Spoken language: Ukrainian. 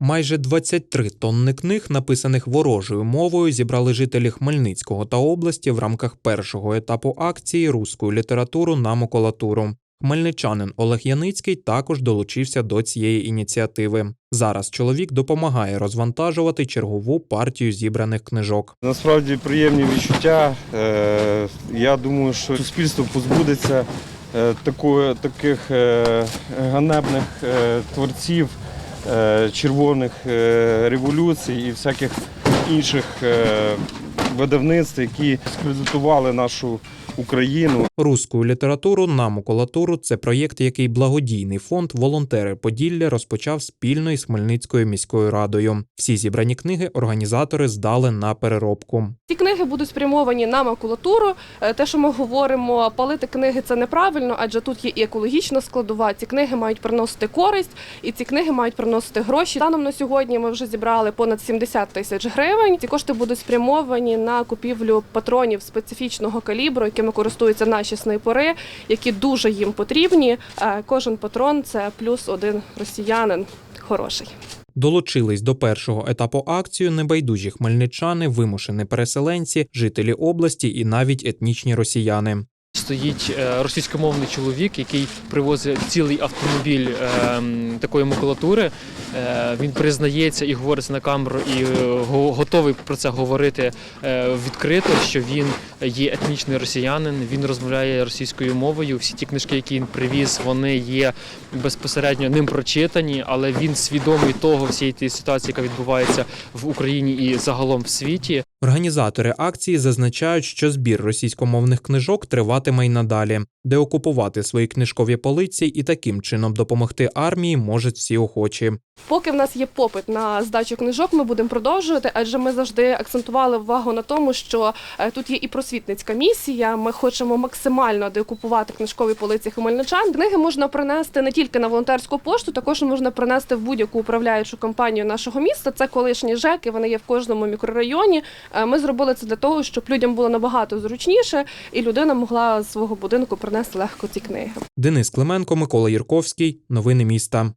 Майже 23 тонни книг, написаних ворожою мовою, зібрали жителі Хмельницького та області в рамках першого етапу акції Руську літературу на макулатуру. Хмельничанин Олег Яницький також долучився до цієї ініціативи. Зараз чоловік допомагає розвантажувати чергову партію зібраних книжок. Насправді приємні відчуття. Е, Я думаю, що суспільство позбудеться е, таких е, ганебних творців червоних е, революцій і всяких інших е, видавництв, які скредитували нашу Україну. Руську літературу на макулатуру це проєкт, який благодійний фонд Волонтери Поділля розпочав спільно із Хмельницькою міською радою. Всі зібрані книги організатори здали на переробку. Ці книги будуть спрямовані на макулатуру. Е, Те, що ми говоримо, палити книги це неправильно, адже тут є і екологічна складова. Ці книги мають приносити користь, і ці книги мають приносити гроші. Станом на сьогодні ми вже зібрали понад 70 тисяч гривень. Ці кошти будуть спрямовані на купівлю патронів специфічного калібру, якими користуються наші снайпери, які дуже їм потрібні. Е, Кожен патрон це плюс один росіянин. Хороший. Долучились до першого етапу акцію небайдужі хмельничани, вимушені переселенці, жителі області і навіть етнічні росіяни. Стоїть е, російськомовний чоловік, який привозить цілий автомобіль ем, такої макулатури. Е, Він признається і говорить на камеру, і е, го- готовий про це говорити е, відкрито, що він є етнічний росіянин. Він розмовляє російською мовою. Всі ті книжки, які він привіз, вони є безпосередньо ним прочитані, але він свідомий того всієї тієї ситуації, яка відбувається в Україні і загалом в світі. Організатори акції зазначають, що збір російськомовних книжок триватиме й надалі, де окупувати свої книжкові полиці і таким чином допомогти армії можуть всі охочі. Поки в нас є попит на здачу книжок, ми будемо продовжувати, адже ми завжди акцентували увагу на тому, що е, тут є і просвітницька місія. Ми хочемо максимально деокупувати книжкові полиці хмельничан. Книги можна принести не тільки на волонтерську пошту, також можна принести в будь-яку управляючу компанію нашого міста. Це колишні ЖЕКи, вони є в кожному мікрорайоні. Е, Ми зробили це для того, щоб людям було набагато зручніше, і людина могла з свого будинку принести легко ці книги. Денис Клименко, Микола Єрковський. Новини міста.